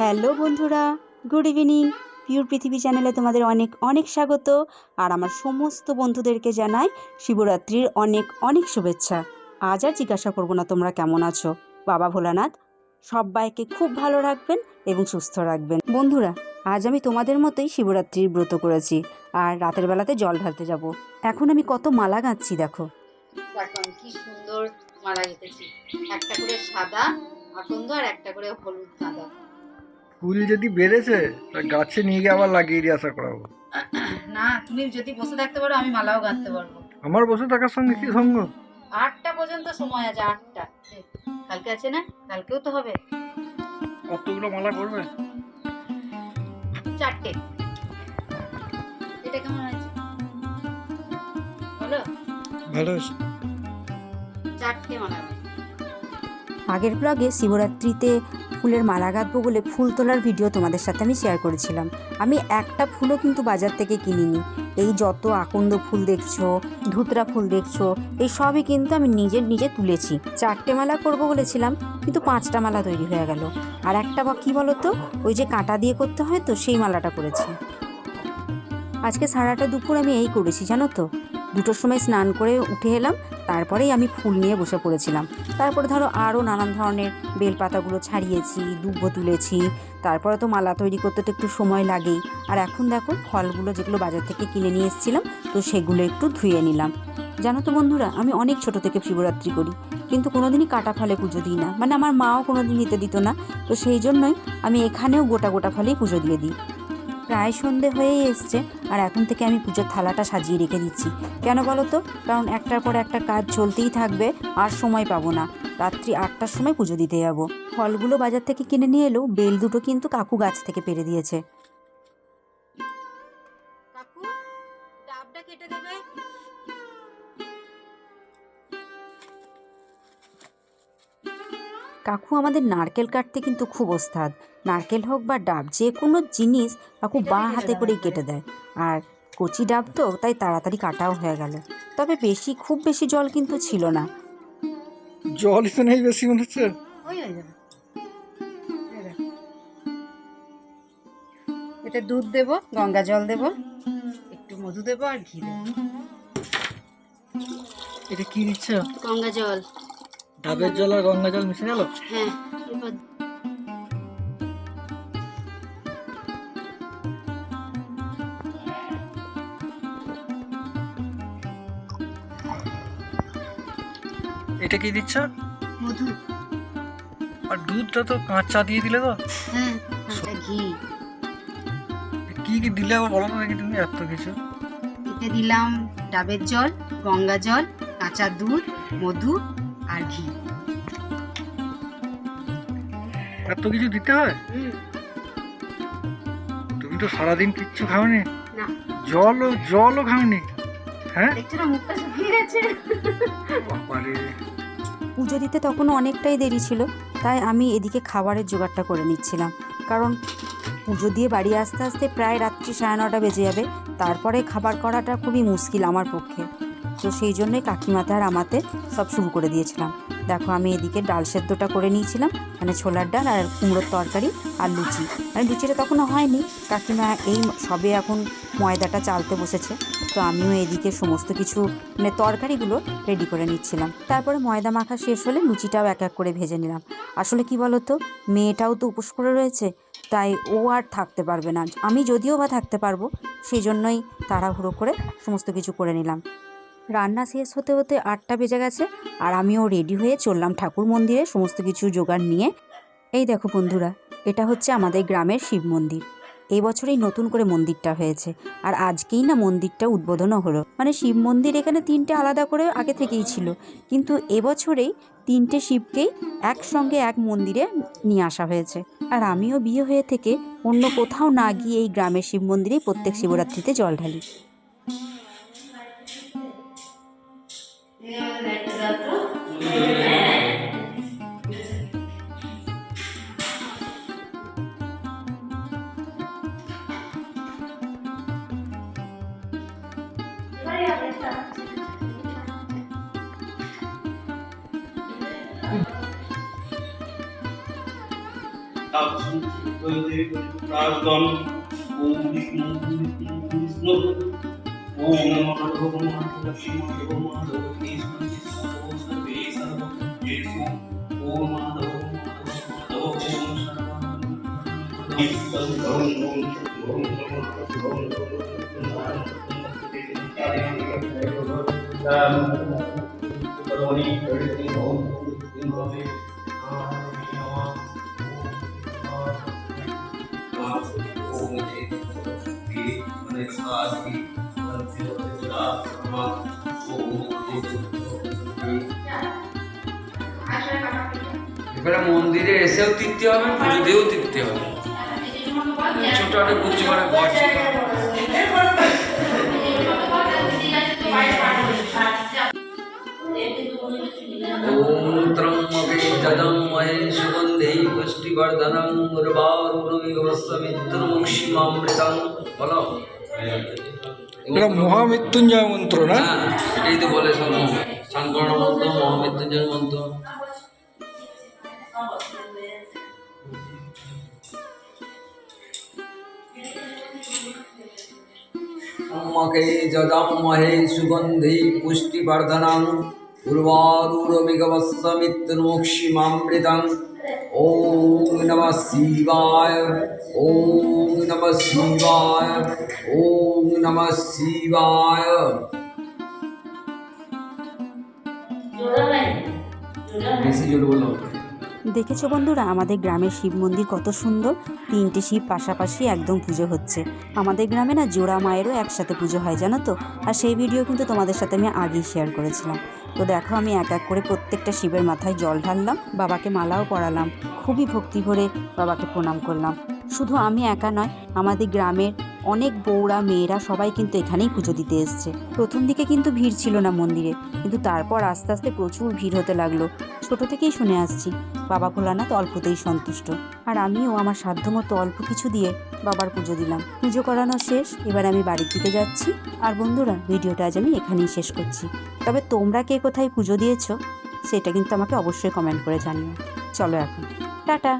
Hello বন্ধুরা, good evening. Pure পৃথিবী চ্যানেলে তোমাদের অনেক অনেক স্বাগত। আর আমার সমস্ত বন্ধুদেরকে জানাই শিবরাত্রির অনেক অনেক শুভেচ্ছা। আজ আর জিজ্ঞাসা করব না তোমরা কেমন আছো? বাবা ভোলানাথ, সবাইকে খুব ভালো রাখবেন এবং সুস্থ রাখবেন। বন্ধুরা, আজ আমি তোমাদের মতোই শিবরাত্রির ব্রত করেছি আর রাতের বেলাতে জল ঢালতে যাব। এখন আমি কত মালা গাঁচ্ছি, দেখো। কি সুন্দর মারা গেতেছি একটা করে সাদা আর একটা করে হলুদ গাঁদা ফুল যদি বেড়েছে গাছে নিয়ে গিয়ে আবার লাগিয়ে দিয়ে আশা করাবো। না তুমি যদি বসে থাকতে পারো আমি মালাও গাঁথতে পারব। আমার বসে থাকার সঙ্গে কি সঙ্গ? আটটা পর্যন্ত সময় আছে আটটা। কালকে আছে না? কালকেও তো হবে। কতগুলো মালা করবে চারটে। এটা কেমন আছে বলো। ভালো চারটে মালা। আগের ব্লগে শিবরাত্রিতে ফুলের মালা গাঁথবো বলে ফুল তোলার ভিডিও তোমাদের সাথে আমি শেয়ার করেছিলাম। আমি একটা ফুলও কিন্তু বাজার থেকে কিনিনি। এই যত আকন্দ ফুল দেখছ, ধুতরা ফুল দেখছ, এই সবই কিন্তু আমি নিজের নিজে তুলেছি। চারটে মালা করব বলেছিলাম, কিন্তু পাঁচটা মালা তৈরি হয়ে গেল। আর একটা বা কী বলো তো ওই যে কাঁটা দিয়ে করতে হয় তো, সেই মালাটা করেছি। আজকে সারাটা দুপুর আমি এই করেছি, জানো তো? দুটোর সময় স্নান করে উঠে এলাম, তারপরেই আমি ফুল নিয়ে বসে পড়েছিলাম। তারপরে ধরো আরও নানান ধরনের বেলপাতাগুলো ছাড়িয়েছি দুব্ব তুলেছি, তারপরে তো মালা তৈরি করতে তো একটু সময় লাগেই। আর এখন দেখো ফলগুলো যেগুলো বাজার থেকে কিনে নিয়ে এসেছিলাম, তো সেগুলো একটু ধুয়ে নিলাম। জানো তো বন্ধুরা, আমি অনেক ছোট থেকে শিবরাত্রি করি, কিন্তু কোনোদিনই কাটা ফলে পুজো দিই না। মানে আমার মাও কোনোদিন দিতে দিত না, তো সেই জন্যই আমি এখানেও গোটা গোটা ফলেই পুজো দিয়ে দিই। প্রায় সন্ধে হয়েই এসছে আর এখন থেকে আমি পুজোর থালাটা সাজিয়ে রেখে দিচ্ছি। কেন বলো তো? কারণ একটার পর একটা কাজ চলতেই থাকবে, আর সময় পাবো না। রাত্রি আটটার সময় পুজো দিতে যাব। ফলগুলো বাজার থেকে কিনে নিয়ে এলেও বেল দুটো কিন্তু কাকু গাছ থেকে পেরে দিয়েছে। কাকু, ডাবটা কেটে দেবে। কাকু আমাদের নারকেল কাটতে কিন্তু খুব ওস্তাদ। নারকেল হোক বা ডাব যে কোনো জিনিস কাকু বাঁ হাতে করেই কেটে দেয়। আর কচি ডাব তো তাই তাড়াতাড়ি কাটাও হয়ে গেল। তবে বেশি খুব বেশি জল কিন্তু ছিল না। জলই তো নেই বেশি মনে হচ্ছে। এতে দুধ দেবো গঙ্গা জল দেবো একটু মধু দেবো আর ঘি দেবো। এটা কি দিচ্ছ? গঙ্গা জল। ডাবের জল আর গঙ্গা জল মিশে গেল? হ্যাঁ এবার এটা কি দিচ্ছ? মধু। আর দুধটা তো কাঁচা দিয়ে দিলে তো। হ্যাঁ ঘি। কি কি দিলে আবার বলো দেখি তুমি এত কিছু? এতে দিলাম ডাবের জল গঙ্গা জল কাঁচা দুধ মধু আর ঘি এত কিছু দিতে হয়? তুমি তো সারাদিন কিচ্ছু খাওনি? জলও জলও খাওনি? হ্যাঁ? পুজো দিতে তখনও অনেকটাই দেরি ছিল তাই আমি এদিকে খাবারের জোগাড়টা করে নিচ্ছিলাম। কারণ পুজো দিয়ে বাড়ি আসতে আসতে প্রায় রাত্রি সাড়ে নটা বেজে যাবে তারপরে খাবার করাটা খুবই মুশকিল আমার পক্ষে। তো সেই জন্যই কাকিমাতে আর আমাতে সব শুরু করে দিয়েছিলাম। দেখো আমি এদিকে ডাল সেদ্ধটা করে নিয়েছিলাম মানে ছোলার ডাল আর কুমড়োর তরকারি আর লুচি। মানে লুচিটা তখনও হয়নি, কাকিমা এই সবে এখন ময়দাটা চালতে বসেছে, তো আমিও এদিকে সমস্ত কিছু মানে তরকারিগুলো রেডি করে নিচ্ছিলাম। তারপরে ময়দা মাখা শেষ হলে লুচিটাও এক এক করে ভেজে নিলাম। আসলে কি বলো তো মেয়েটাও তো উপোস করে রয়েছে, তাই ও আর থাকতে পারবে না। আমি যদিও বা থাকতে পারব, সেই জন্যই তাড়াহুড়ো করে সমস্ত কিছু করে নিলাম। রান্না শেষ হতে হতে আটটা বেজে গেছে আর আমিও রেডি হয়ে চললাম ঠাকুর মন্দিরে সমস্ত কিছু জোগাড় নিয়ে। এই দেখো বন্ধুরা, এটা হচ্ছে আমাদের গ্রামের শিব মন্দির। এই বছরেই নতুন করে মন্দিরটা হয়েছে আর আজকেই না মন্দিরটা উদ্বোধনও হলো। মানে শিব মন্দির এখানে তিনটে আলাদা করে আগে থেকেই ছিল, কিন্তু এবছরেই তিনটে শিবকেই একসঙ্গে এক মন্দিরে নিয়ে আসা হয়েছে। আর আমিও বিয়ে হয়ে থেকে অন্য কোথাও না গিয়ে এই গ্রামের শিব মন্দিরেই প্রত্যেক শিবরাত্রিতে জল ঢালি। প্রার্থন ওম বিষ্ণু বিষ্ণু বিষ্ণু ওম নমঃ ভগবান শিব ভগবান এবারে মন্দিরে এসেও তীর্থে হবে পুজোতেও তীর্থে হবে? ছোট একটা কুচি করে ঘর ছিল। বলো। এটা মহামৃত্যুঞ্জয় মন্ত্র না? হ্যাঁ এটাই তো বলে সব সংকর্ণ মন্ত্র মহামৃত্যুঞ্জয় মন্ত্র মকে যদম্মহে সুগন্ধি পুষ্টিবর্ধনং উর্বারুরমিগবস্সমিত্রমোক্ষিমামৃতং ওম নমঃ শিবায় ওম নমঃ শিবায় ওম নমঃ শিবায় বেশি জোর বললাম দেখেছ বন্ধুরা, আমাদের গ্রামের শিব মন্দির কত সুন্দর? তিনটে শিব পাশাপাশি একদম পুজো হচ্ছে। আমাদের গ্রামে না জোড়া মায়েরও একসাথে পুজো হয়, জানো তো? আর সেই ভিডিও কিন্তু তোমাদের সাথে আমি আগেই শেয়ার করেছিলাম। তো দেখো, আমি এক এক করে প্রত্যেকটা শিবের মাথায় জল ঢাললাম, বাবাকে মালাও পরালাম। খুবই ভক্তি ভরে বাবাকে প্রণাম করলাম। শুধু আমি একা নয়, আমাদের গ্রামের অনেক বউরা, মেয়েরা সবাই কিন্তু এখানেই পুজো দিতে এসছে। প্রথম দিকে কিন্তু ভিড় ছিল না মন্দিরে, কিন্তু তারপর আস্তে আস্তে প্রচুর ভিড় হতে লাগল। ছোট থেকেই শুনে আসছি, বাবা ভোলানাথ অল্পতেই সন্তুষ্ট। আর আমিও আমার সাধ্যমতো অল্প কিছু দিয়ে বাবার পুজো দিলাম। পুজো করানো শেষ, এবার আমি বাড়ির দিকে যাচ্ছি। আর বন্ধুরা, ভিডিওটা আজ আমি এখানেই শেষ করছি। তবে তোমরা কে কোথায় পুজো দিয়েছ, সেটা কিন্তু আমাকে অবশ্যই কমেন্ট করে জানিও। চলো এখন। টাটা!